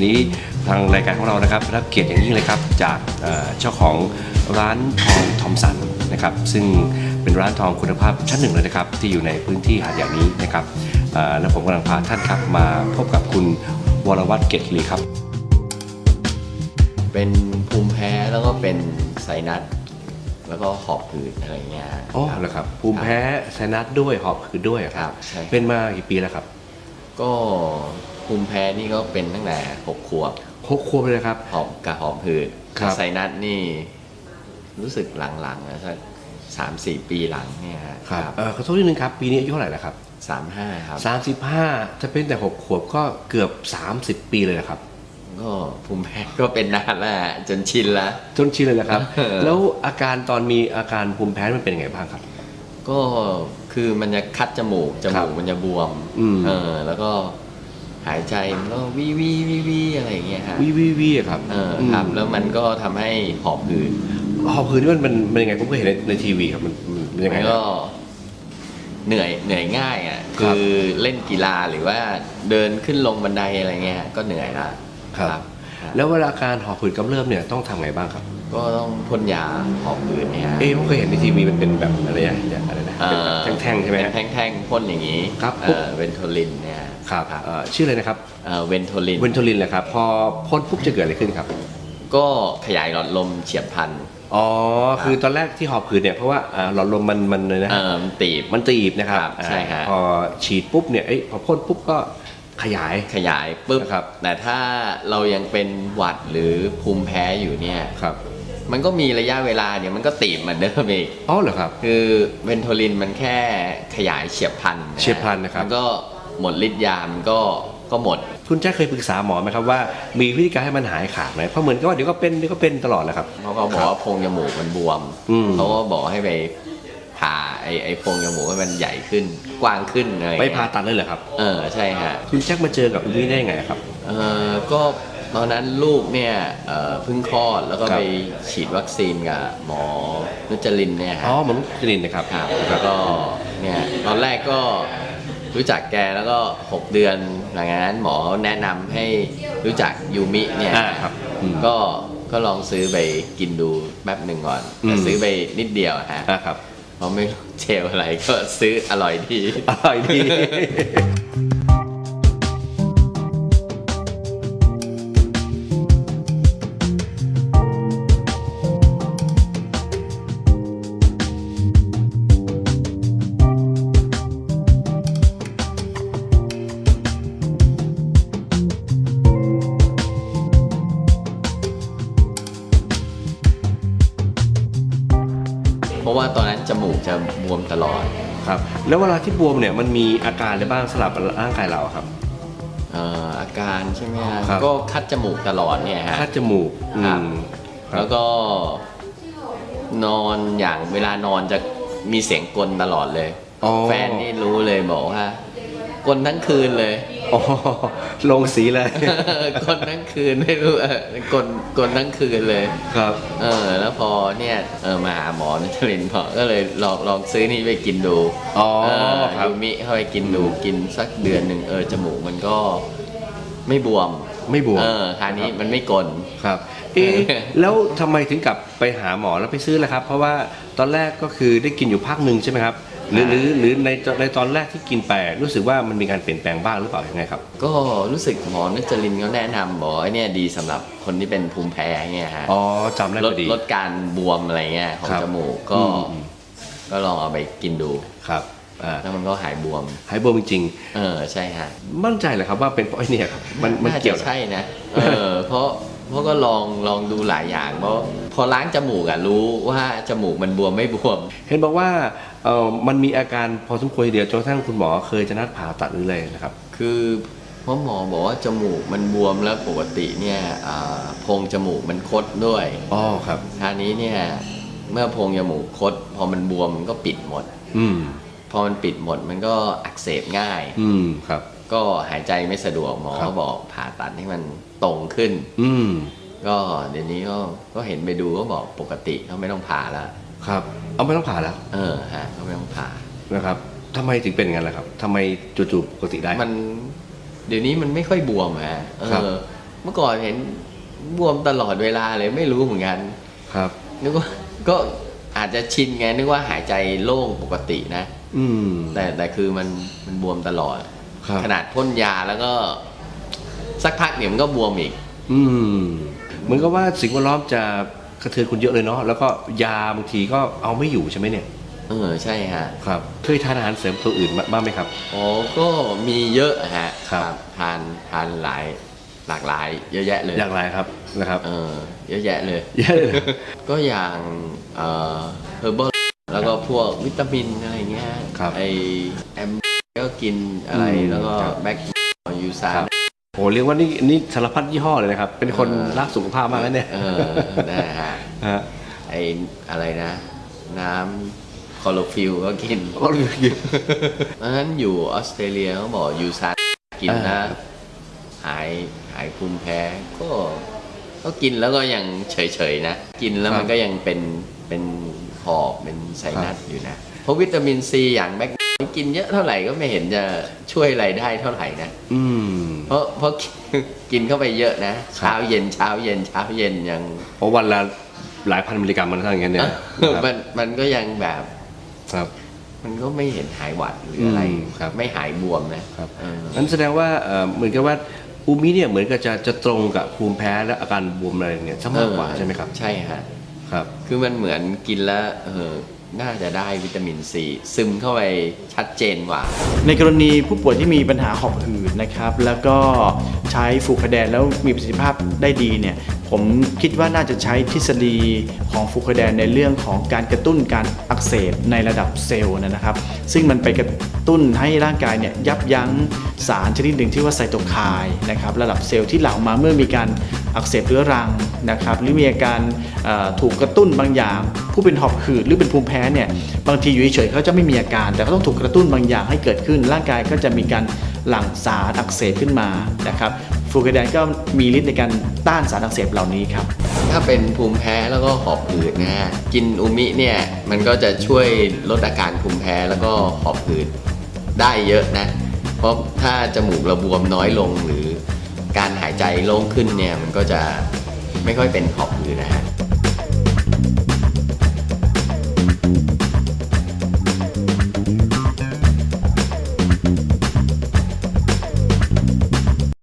วันนี้ทางรายการของเรานะครับรับเกียรติอย่างยิ่งเลยครับจากเอ่อเจ้าของร้านทองทอมสันนะครับซึ่งเป็นร้านทองคุณภาพชั้นหนึ่งเลยนะครับที่อยู่ในพื้นที่หาดใหญ่นี้นะครับเอ่อและผมกำลังพาท่านครับมาพบกับคุณวรวัตรเกตลีครับ เป็นภูมิแพ้แล้วก็เป็นไซนัสแล้วก็หอบหืดอะไรเงี้ยอ๋อเหรอครับ ภูมิแพ้ไซนัสด้วยหอบหืดด้วยเหรอครับใช่เป็นมากี่ปีแล้วครับ ก็ ภูมิแพ้นี่ก็เป็นตั้งแต่หกขวบหกขวบเลยนะครับ หอบกับหอบหืดครับ ไซนัสนี่ รู้สึกหลังๆนะสักสามสี่ปีหลังเนี่ยฮะครับเอ่อขอโทษนิดนึงครับปีนี้อายุเท่าไหร่แล้วครับสามห้าครับ สามสิบห้าจะเป็นแต่หกขวบก็เกือบ30ปีเลยนะครับ ก็ภูมิแพ้ก็เป็นนานแล้วฮะจนชินแล้วจนชินเลยนะครับ เออ แล้วอาการตอนมีอาการภูมิแพ้มันเป็นยังไงบ้างครับ ก็คือมันจะคัดจมูกจครัมูบกมันจะบวมอืม เออแล้วก็ หายใจมันก็วิวิวิวิอะไรอย่างเงี้ยฮะวิวิวิอะครับเออครับมแล้วมันก็ทำให้หอบหืดหอบหืดนี่มันมันมันยังไงผมก็เห็นในในทีวีครับมันมันมันยังไงมันก็ เหนื่อยเหนื่อยง่ายอะครับคือเล่นกีฬาหรือว่าเดินขึ้นลงบันไดอะไรเงี้ยก็เหนื่อยละครับครับ แล้วเวลาอาการหอบหืดกำเริบเนี่ยต้องทำไงบ้างครับ ก็ต้องพ่นยาหอบหืดเนี่ยฮะ เอ๊ะผมเคยเห็นในทีวีมันเป็นแบบอะไรอะเนี่ยอะไรนะเอ่อเป็นแท่งๆใช่ไหมฮะ เป็นแท่งๆพ่นอย่างนี้ครับ เออเวนโทลินเนี่ย ครับ เอ่อชื่ออะไรนะครับเออเวนโทลินเวนโทลินแหละครับ พอพ่นปุ๊บจะเกิดอะไรขึ้นครับ ก็ขยายหลอดลมเฉียบพลันอ๋อ คือตอนแรกที่หอบหืดเนี่ยเพราะว่าอ่าหลอดลมมันมันเลยนะเอฮะอมันตีบ มันตีบนะครับครับใช่ฮะอ่าพอฉีดปุ๊บเนี่ยเอ้ยพอพ่นปุ๊บก็ขยาย ขยายปุ๊บนะครับ แต่ถ้าเรายังเป็นหวัดหรือภูมิแพ้อยู่เนี่ย ครับ มันก็มีระยะเวลาเดี๋ยวมันก็ตีบเหมือนเดิมอีก อ๋อเหรอครับ คือเวนโทลินมันแค่ขยายเฉียบพลันนะเฉียบพลันนะครับ มันก็ หมดฤทธิ์ยามันก็ก็หมด คุณแจ้เคยปรึกษาหมอไหมครับว่ามีวิธีการให้มันหายขาดไหมเพราะเหมือนกับว่าเดี๋ยวก็เป็นเดี๋ยวก็เป็นตลอดแหละครับเพราะเขาบอกว่าโพรงจมูกมันบวมอืม เขาก็บอกให้ไปผ่าไอ้ไอ้โพรงจมูกให้มันใหญ่ขึ้นกว้างขึ้นอะไรไปเงี้ยผ่าตัดเลยเหรอครับ เออใช่ฮะ คุณแจ็คมาเจอกับคุณนี่ได้ยังไงครับ เออก็ตอนนั้นลูกเนี่ยเอ่อเพิ่งคลอดแล้วก็ครับ ไปฉีดวัคซีนกับหมอนุจลินเนี่ยฮะอ๋อหมอนุจรินนะครับครับแล้วก็เนี่ยตอนแรกก็ รู้จักแกแล้วก็ 6 เดือนหลังจากนั้นหมอแนะนำให้รู้จักยูมิเนี่ยอ่าครับอืม ก็ก็ลองซื้อไปกินดูแป๊บหนึ่งก่อนอืม แต่ซื้อไปนิดเดียวอะฮะอ่าครับ เพราะไม่รู้เจลอะไรก็ซื้ออร่อยดี อร่อยดี ราะว่าตอนนั้นจมูกจะบวมตลอดครับ แล้วเวลาที่บวมเนี่ยมันมีอาการอะไรบ้างสลับกับร่างกายเราอะครับ เอ่ออาการใช่ไหมฮะครับ ก็คัดจมูกตลอดเนี่ยฮะ คัดจมูกอืครับ มครับแล้วก็นอนอย่างเวลานอนจะมีเสียงกลนตลอดเลย อ๋อ แฟนนี่รู้เลยบอกว่า กลนทั้งคืนเลย อ๋อลงสีเลยกลนทั้งคืนไม่รู้เออกลนกลนทั้งคืนเลย ครับ เออ แล้วพอเนี่ยเออมาหาหมอนัทรินทร์พอก็เลยลองลองซื้อนี่ไปกินดูอ๋อเออครับ ยูมิเข้าไปกินดูกินสักเดือนหนึ่งเออจมูกมันก็ไม่บวมไม่บวมเออคราวนี้มันไม่กลน ครับ เอ๊ะแล้วทำไมถึงกลับไปหาหมอแล้วไปซื้อล่ะครับ เพราะว่าตอนแรกก็คือได้กินอยู่พักหนึ่งใช่ไหมครับ หรือหรือหรือในในตอนแรกที่กินไปรู้สึกว่ามันมีการเปลี่ยนแปลงบ้างหรือเปล่ายังไงครับก็รู้สึกหมอนัจรินเขาแนะนำบอกว่าไอ้เนี่ยดีสำหรับคนที่เป็นภูมิแพ้เนี่ยฮะอ๋อจำได้ลพดอดี ลดการบวมอะไรเงี้ยของครับจมูกก็ อืมอืม ก็ลองเอาไปกินดู ครับอ่าแล้วมันก็หายบวม หายบวมจริงเออใช่ฮะๆมั่นใจเหรอครับว่าเป็นเพราะไอ้เนี่ยครับมันมันน่าเกี่จะยวเหรอใช่นะเออเพราะ เพราะก็ลองลองดูหลายอย่างเพราะพอล้างจมูกอะรู้ว่าจมูกมันบวมไม่บวม เห็นบอกว่าเออมันมีอาการพอสมควรทีเดียวจนกระทั่งคุณหมอเคยจะนัดผ่าตัดหรืออะไรนะครับ คือเพราะหมอบอกว่าจมูกมันบวมแล้วปกติเนี่ยอ่าโพรงจมูกมันคดด้วยอ๋อครับ คราวนี้เนี่ยเมื่อโพรงจมูกคด พอมันบวมมันก็ปิดหมด อืม พอมันปิดหมดมันก็อักเสบง่าย อืมครับ ก็หายใจไม่สะดวกหมอครับก็บอกผ่าตัดให้มันตรงขึ้น อืมก็เดี๋ยวนี้ก็ก็เห็นไปดูก็บอกปกติก็ไม่ต้องผ่าแล้วครับ เอาไม่ต้องผ่าแล้ว เออฮะก็ไม่ต้องผ่านะครับทำไมถึงเป็นอย่างนั้นล่ะครับทำไมจู่ๆปกติได้มันเดี๋ยวนี้มันไม่ค่อยบวมฮะเอครับอเมื่อก่อนเห็นบวมตลอดเวลาเลยไม่รู้เหมือนกัน ครับนึกว่าก็อาจจะชินไงนึกว่าหายใจโล่งปกตินะ อืม แต่แต่คือมันมันบวมตลอด ครับ ขนาดพ่นยาแล้วก็ สักพักเดี๋ยวมันก็บวมอีก อืมเหมือนกับว่าสิ่งแวดล้อมจะกระเทือนคุณเยอะเลยเนาะแล้วก็ยาบางทีก็เอาไม่อยู่ใช่ไหมเนี่ยเออใช่ฮะครับเคยทานอาหารเสริมตัวอื่นบ้างไหมครับ อ๋อก็มีเยอะฮะครับ ทานทานหลายหลากหลาย เยอะแยะเลยอย่างไรครับนะครับ เออเยอะแยะเลย เยอะเลย ก็อย่างเอ่อเฮอร์บแล้วก็พวกวิตามินอะไรเงี้ยครับ ไอแอม ก็กินอะไรอืมแล้วก็ครับแบ็กยูซาครับโอ้เรียกว่านี่นี่สารพัดยี่ห้อเลยนะครับ เป็นคนเออรักสุขภาพมากนะเนี่ยเออนะฮะฮะไออะไรนะ น้ำคอโลฟิลก็กินก็เลยเพราะฉะนั้นอยู่ออสเตรเลียเขาบอกยูซากินนะอ่าหายหายภูมิแพ้ก็ก็กินแล้วก็ยังเฉยๆนะ กินแล้วมันก็ยังเป็นเป็นหอบเป็นไซนัสอยู่นะ เพราะวิตามินซีอย่างแบก กินเยอะเท่าไหร่ก็ไม่เห็นจะช่วยอะไรได้เท่าไหร่นะ อืม เพราะเพราะกินเข้าไปเยอะนะ เช้าเย็นเช้าเย็นเช้าเย็นยังเพราะวันละหลายพันมิลลิกรัมมันเท่าอย่างเงี้ยเนี่ยมันมันก็ยังแบบครับ มันก็ไม่เห็นหายหวัดหรืออะไรอืมครับไม่หายบวมนะครับเออนั้นแสดงว่าเอ่อเหมือนกับว่าอูมิเนี่ยเหมือนกับจะจะตรงกับภูมิแพ้และอาการบวมอะไรเนี่ยซะมากกว่าเออใช่ไหมครับ ใช่ฮะครับ คือมันเหมือนกินแล้วเออ น่าจะได้วิตามินซีซึมเข้าไปชัดเจนกว่า ในกรณีผู้ป่วยที่มีปัญหาหอบหืดนะครับ แล้วก็ใช้ฟูคาแดนแล้วมีประสิทธิภาพได้ดีเนี่ยผมคิดว่าน่าจะใช้ทฤษฎีของฟูคาแดนในเรื่องของการกระตุ้นการอักเสบในระดับเซลล์นะครับ ซึ่งมันไปกระตุ้นให้ร่างกายเนี่ยยับยั้งสารชนิดหนึ่งที่ว่าไซโตไคน์นะครับระดับเซลล์ที่หลั่งมาเมื่อมีการ อักเสบเรื้อรังนะครับหรือมีอาการถูกกระตุ้นบางอย่าง ผู้เป็นหอบหืดหรือเป็นภูมิแพ้เนี่ยบางทีอยู่เฉยๆเขาจะไม่มีอาการ แต่เขาต้องถูกกระตุ้นบางอย่างให้เกิดขึ้น ร่างกายก็จะมีการหลั่งสารอักเสบขึ้นมานะครับฟูคาแดนก็มีฤทธิ์ในการต้านสารอักเสบเหล่านี้ครับถ้าเป็นภูมิแพ้แล้วก็หอบหืดนะฮะกินอูมิเนี่ยมันก็จะช่วยลดอาการภูมิแพ้แล้วก็หอบหืดได้เยอะนะ เพราะถ้าจมูกราบวมน้อยลงหรือการ ใจโล่งขึ้นเนี่ยมันก็จะไม่ค่อยเป็นขอบหือนะฮะ